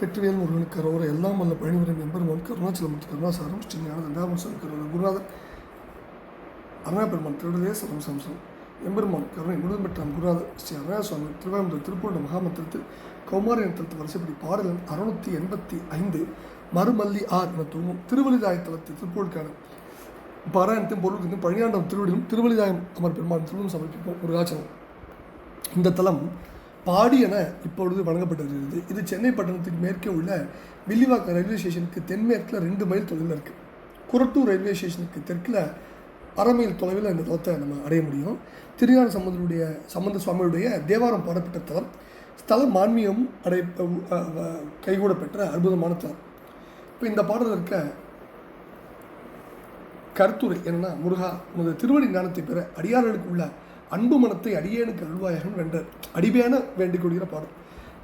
வெற்றிவேல் முருகனுக்கு அரோர எல்லாம் வல்ல பழனிவரம் எம்பெருமான் கருணாச்சலமூர்த்தி கருணாசாரம் ஸ்ரீ ஞான தண்டாமசம் கருண குருநாதர். அருணாபெருமான் திருடதே சரம் சம்சம் எம்பெருமான் கருணை முழுதும் பெற்றான் குருநாதர். ஸ்ரீ அருணா சுவாமி திருவாரூர் திருப்பூர்ண மகாமந்திரத்தில் கௌமார யந்திரத்து வரிசைப்படி பாடலன் அறுநூத்தி எண்பத்தி ஐந்து மறுமல்லி ஆர் என தூங்கும் திருவலிதாயத்தலத்தை திருப்பூருக்கான பாராயணத்தையும் பொருளுக்கும் பழியாண்டம் திருவடியும் திருவலிதாயம் அமர் பெருமான் திருவிழும் சமர்ப்பிப்போம். ஒரு ஆச்சரம் இந்த தலம் பாடி என இப்பொழுது வழங்கப்பட்டு வருகிறது. இது சென்னை பட்டணத்துக்கு மேற்கே உள்ள வில்லிவாக்கம் ரயில்வே ஸ்டேஷனுக்கு தென்மேற்கில் ரெண்டு மைல் தொலைவில் இருக்குது குரட்டூர் ரயில்வே ஸ்டேஷனுக்கு தெற்கில் அரை மைல் தொலைவில் இந்த தலத்தை நம்ம அடைய முடியும். திருஞான சம்பந்தனுடைய சம்பந்த சுவாமியுடைய தேவாரம் பாடப்பட்ட தலம் ஸ்தல மான்மியம் அடை கைகூட பெற்ற அற்புதமான தலம். இப்போ இந்த பாடலில் இருக்க கருத்துரை என்னன்னா முருகா உனது திருவடி ஞானத்தை பெற அடியார்களுக்கு உள்ள அன்பு மனத்தை அடியேனுக்கு அருள்வாயகன் வென்றார். அடிபேன வேண்டிக் கொள்கிற பாடல்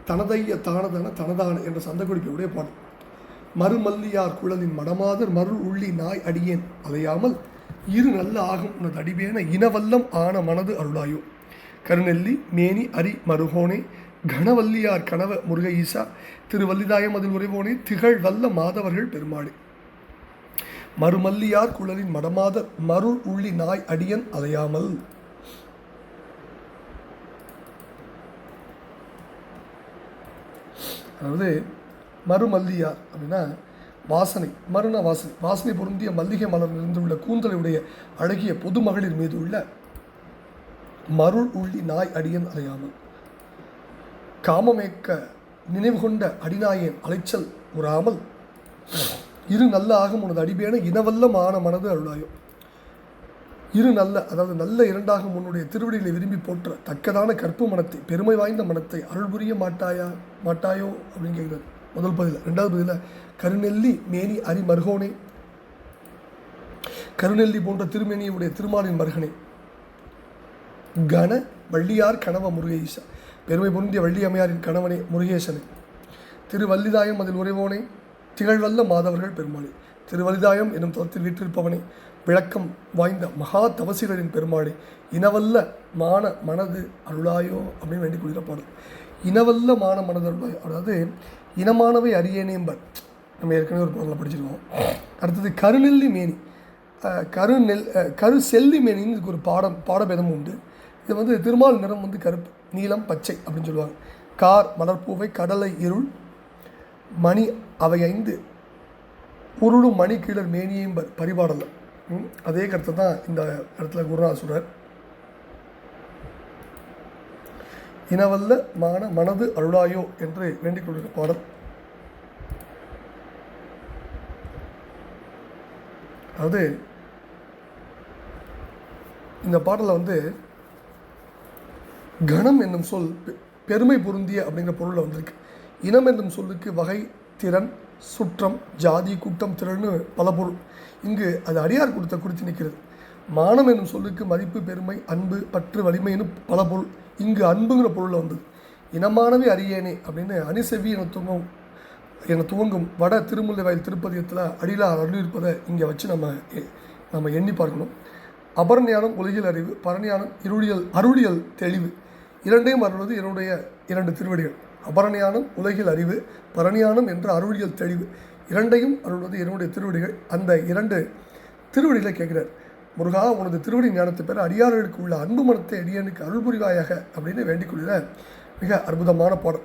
தனதைய தானதன தனதான என்ற சந்த குறிப்பையுடைய பாடல் மறுமல்லியார் குழலின் மடமாதர் மறு உள்ளி நாய் அடியேன். அலையாமல் இரு நல்ல ஆகும் உனது அடிபேன இனவல்லம் ஆன மனது அருளாயோ. கருநெல்லி மேனி அரி மருகோனே கணவல்லியார் கணவ முருக ஈசா திருவல்லிதாயம் அதில் உறைவோனே திகழ் வல்ல மாதவர்கள் பெருமாடு மறுமல்லியார் குழலின் மடமாதர் மருள் உள்ளி நாய் அடியன். அலையாமல் அதாவது மறுமல்லியார் அப்படின்னா வாசனை மருண வாசனை. வாசனை பொருந்திய மல்லிகை மலர் நிறைந்துள்ள கூந்தலுடைய அழகிய பொது மகளிர் மீது உள்ள மருள் உள்ளி நாய் அடியன் அலையாமல் காமமேக்க நினைவு கொண்ட அடிநாயன் அலைச்சல் உறாமல் இரு நல்ல ஆகும் உனது அடிபேன இனவல்ல மான மனது அருளாயும் இரு நல்ல அதாவது நல்ல இரண்டாகும் உன்னுடைய திருவடிகளை விரும்பி போற்ற தக்கதான கற்பு மனத்தை பெருமை வாய்ந்த மனத்தை அருள் புரிய மாட்டாயா மாட்டாயோ அப்படின்னு கேட்குறாரு. முதல் பதில். ரெண்டாவது பதில் கருநெல்லி மேனி அரி மருகோனே. கருநெல்லி போன்ற திருமேனியுடைய திருமாலின் மருகனே. கன வள்ளியார் கணவ முருகேசா. பெருமை பொருந்திய வள்ளி அம்மையாரின் கணவனே முருகேசனே. திருவல்லிதாயம் அதில் உறைவோனே. திகழ்வல்ல மாதவர்கள் பெருமாளே. திருவலிதாயம் எனும் தளத்தில் வீற்றிருப்பவனே விளக்கம் வாய்ந்த மகா தவசிகளின் பெருமாளே இனவல்ல மான மனது அருளாயோ அப்படின்னு வேண்டிக் கொள்கிற பாடல். இனவல்ல மான மனது அருளாயோ அதாவது இனமானவை அறியேனேம்பர் நம்ம ஏற்கனவே ஒரு பாடலில் படிச்சிருக்கோம். அடுத்தது கருநெல்லி மேனி. கரு நெல் கரு செல்லி மேனின்னு இதுக்கு ஒரு பாடம் பாடபேதம் உண்டு. இது வந்து திருமால் நிறம் வந்து கருப்பு நீலம் பச்சை அப்படின்னு சொல்லுவாங்க. கார் மலர்பூவை கடலை இருள் மணி அவை ஐந்து பொருளும் மணி கீழர் மேனியும் ப- அதே கருத்தை தான் இந்த இடத்துல குருநாத சொல்கிறார் இனவல்ல மான மனது அருளாயோ என்று வேண்டிக் கொள்கிற பாடல். அதாவது இந்த பாடலில் வந்து கணம் என்னும் சொல் பெ- பெருமை பொருந்திய அப்படிங்கிற பொருளில் வந்திருக்கு. இனம் என்னும் சொல்லுக்கு வகை திறன் சுற்றம் ஜாதி கூட்டம் திறன்னு பல பொருள். இங்கு அது அடியார் கொடுத்த குறித்து நிற்கிறது. மானம் என்னும் சொல்லுக்கு மதிப்பு பெருமை அன்பு பற்று வலிமைன்னு பல பொருள். இங்கு அன்புங்கிற பொருளில் வந்தது. இனமானவே அறியேனே அப்படின்னு அணிசெவி என துவங்கும் என துவங்கும் வட திருமுல்லை வயல் திருப்பதியத்தில் அடியிலார் அருளியிருப்பதை இங்கே வச்சு நம்ம நம்ம எண்ணி பார்க்கணும். அபரஞானம் உலகியல் அறிவு பரஞானம் இருளியல் அருளியல் தெளிவு. இரண்டையும் அருள்வது என்னுடைய இரண்டு திருவடிகள். அபரணியானம் உலகில் அறிவு பரணியானம் என்ற அருளியல் தெளிவு. இரண்டையும் அருள்வது என்னுடைய திருவடிகள். அந்த இரண்டு திருவடிகளை கேட்கிறார். முருகா உனது திருவடி ஞானத்தை பெற அடியார்களுக்கு உள்ள அன்பு மனத்தை அடியனுக்கு அருள் புரிவாயாக அப்படின்னு வேண்டிக் கொள்கிற மிக அற்புதமான பாடல்.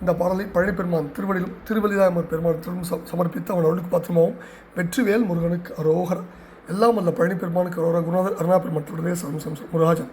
இந்த பாடலை பழனி பெருமான் திருவடியிலும் திருவள்ளிதாயமர் பெருமான் ச- சமர்ப்பித்து அவன் அருளுக்கு பாத்திரமாகவும் வெற்றிவேல் முருகனுக்கு அரோகர். எல்லாம் வல்ல பழனி பெருமானுக்கு அரோகர் குருநாதர் அருணா பெருமான் திருடவே முருகாஜன்.